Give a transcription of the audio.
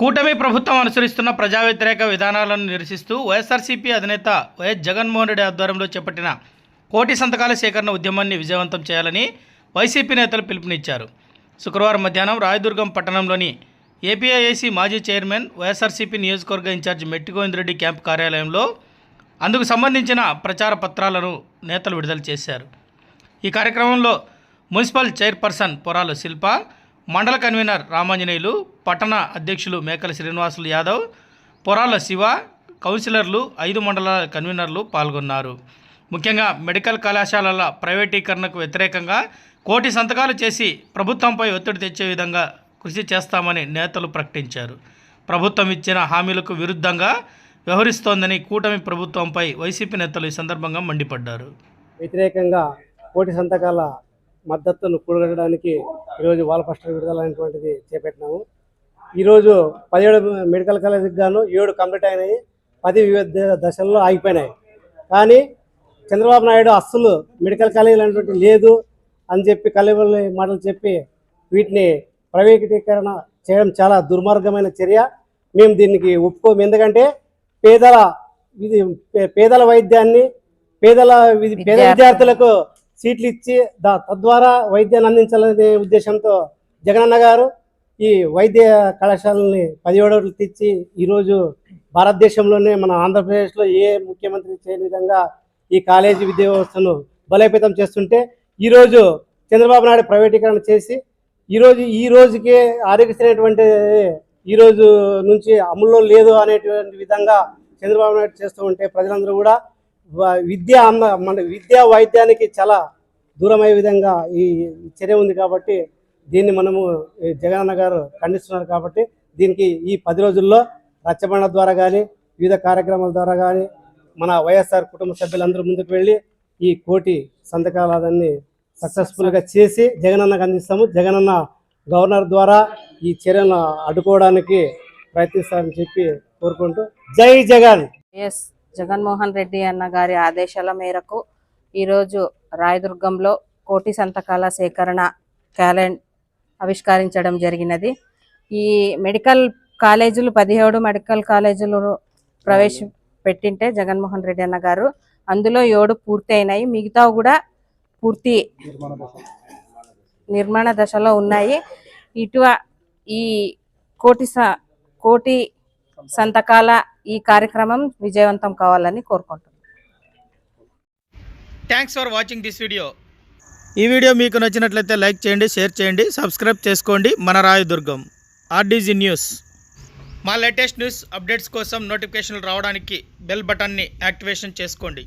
కూటమి ప్రభుత్వం అనుసరిస్తున్న ప్రజా వ్యతిరేక విధానాలను నిరసిస్తూ వైఎస్ఆర్సీపీ అధినేత వైఎస్ జగన్మోహన్ రెడ్డి ఆధ్వర్యంలో చేపట్టిన కోటి సంతకాల సేకరణ ఉద్యమాన్ని విజయవంతం చేయాలని వైసీపీ నేతలు పిలుపునిచ్చారు. శుక్రవారం మధ్యాహ్నం రాయదుర్గం పట్టణంలోని ఏపీఐఏసీ మాజీ చైర్మన్ వైఎస్ఆర్సీపీ నియోజకవర్గ ఇన్ఛార్జి మెట్టిగోవిందరెడ్డి క్యాంప్ కార్యాలయంలో అందుకు సంబంధించిన ప్రచార పత్రాలను నేతలు విడుదల చేశారు. ఈ కార్యక్రమంలో మున్సిపల్ చైర్పర్సన్ పొరాలు శిల్ప మండల కన్వీనర్ రామాంజనేయులు పట్టణ అధ్యక్షులు మేకల శ్రీనివాసులు యాదవ్ పొరాల శివ కౌన్సిలర్లు ఐదు మండలాల కన్వీనర్లు పాల్గొన్నారు. ముఖ్యంగా మెడికల్ కళాశాలల ప్రైవేటీకరణకు వ్యతిరేకంగా కోటి సంతకాలు చేసి ప్రభుత్వంపై ఒత్తిడి తెచ్చే విధంగా కృషి చేస్తామని నేతలు ప్రకటించారు. ప్రభుత్వం ఇచ్చిన హామీలకు విరుద్ధంగా వ్యవహరిస్తోందని కూటమి ప్రభుత్వంపై వైసీపీ నేతలు ఈ సందర్భంగా మండిపడ్డారు. వ్యతిరేకంగా కోటి సంతకాల మద్దతును కూడగట్టడానికి ఈరోజు వాల్ పోస్టర్ విడుదల అనేటువంటిది చేపట్టినాము. ఈరోజు పదిహేడు మెడికల్ కాలేజీకి గాను ఏడు కంప్లీట్ అయినాయి. పది వివిధ దశల్లో ఆగిపోయినాయి. కానీ చంద్రబాబు నాయుడు అస్సలు మెడికల్ కాలేజీలు అనేటువంటి లేదు అని చెప్పి కలవల్లి మాటలు చెప్పి వీటిని ప్రైవేటీకరణ చేయడం చాలా దుర్మార్గమైన చర్య. మేము దీనికి ఒప్పుకోము. ఎందుకంటే పేదల ఇది పేదల వైద్యాన్ని పేదల పేద విద్యార్థులకు సీట్లు ఇచ్చి దా తద్వారా వైద్యాన్ని అందించాలనే ఉద్దేశంతో జగనన్న గారు ఈ వైద్య కళాశాలని పదిహేడు తెచ్చి ఈరోజు భారతదేశంలోనే మన ఆంధ్రప్రదేశ్లో ఏ ముఖ్యమంత్రి చేయని విధంగా ఈ కాలేజీ విద్యా వ్యవస్థను బలోపేతం చేస్తుంటే ఈరోజు చంద్రబాబు నాయుడు ప్రైవేటీకరణ చేసి ఈరోజు ఈ రోజుకే ఆరోగ్యశ్రీ అనేటువంటి ఈ రోజు నుంచి అమల్లో లేదు అనేటువంటి విధంగా చంద్రబాబు నాయుడు చేస్తూ ఉంటే ప్రజలందరూ కూడా విద్య అన్న మన విద్యా వైద్యానికి చాలా దూరమయ్యే విధంగా ఈ చర్య ఉంది కాబట్టి దీన్ని మనము జగనన్న గారు ఖండిస్తున్నారు కాబట్టి దీనికి ఈ పది రోజుల్లో రచ్చబండ ద్వారా కానీ వివిధ కార్యక్రమాల ద్వారా కానీ మన వైఎస్ఆర్ కుటుంబ సభ్యులందరూ ముందుకు వెళ్ళి ఈ కోటి సంతకాలన్నీ సక్సెస్ఫుల్గా చేసి జగనన్నకు అందిస్తాము. జగనన్న గవర్నర్ ద్వారా ఈ చర్యను అడ్డుకోవడానికి ప్రయత్నిస్తారని చెప్పి కోరుకుంటూ జై జగన్! ఎస్ జగన్మోహన్ రెడ్డి అన్న గారి ఆదేశాల మేరకు ఈరోజు రాయదుర్గంలో కోటి సంతకాల సేకరణ క్యాలెండ్ ఆవిష్కరించడం జరిగినది. ఈ మెడికల్ కాలేజీలు పదిహేడు మెడికల్ కాలేజీలు ప్రవేశపెట్టింటే జగన్మోహన్ రెడ్డి అన్న గారు అందులో ఏడు పూర్తి అయినాయి మిగతా కూడా పూర్తి నిర్మాణ దశలో ఉన్నాయి. ఇటు ఈ కోటి స- కోటి సంతకాల ఈ కార్యక్రమం విజయవంతం కావాలని కోరుకుంటున్నాను thanks for watching this video ఈ వీడియో మీకు నచ్చినట్లయితే లైక్ చేయండి షేర్ చేయండి సబ్స్క్రైబ్ చేసుకోండి. మన రాయదుర్గం ఆర్డీజీ న్యూస్ మా లేటెస్ట్ న్యూస్ అప్డేట్స్ కోసం నోటిఫికేషన్లు రావడానికి బెల్ బటన్ని యాక్టివేషన్ చేసుకోండి.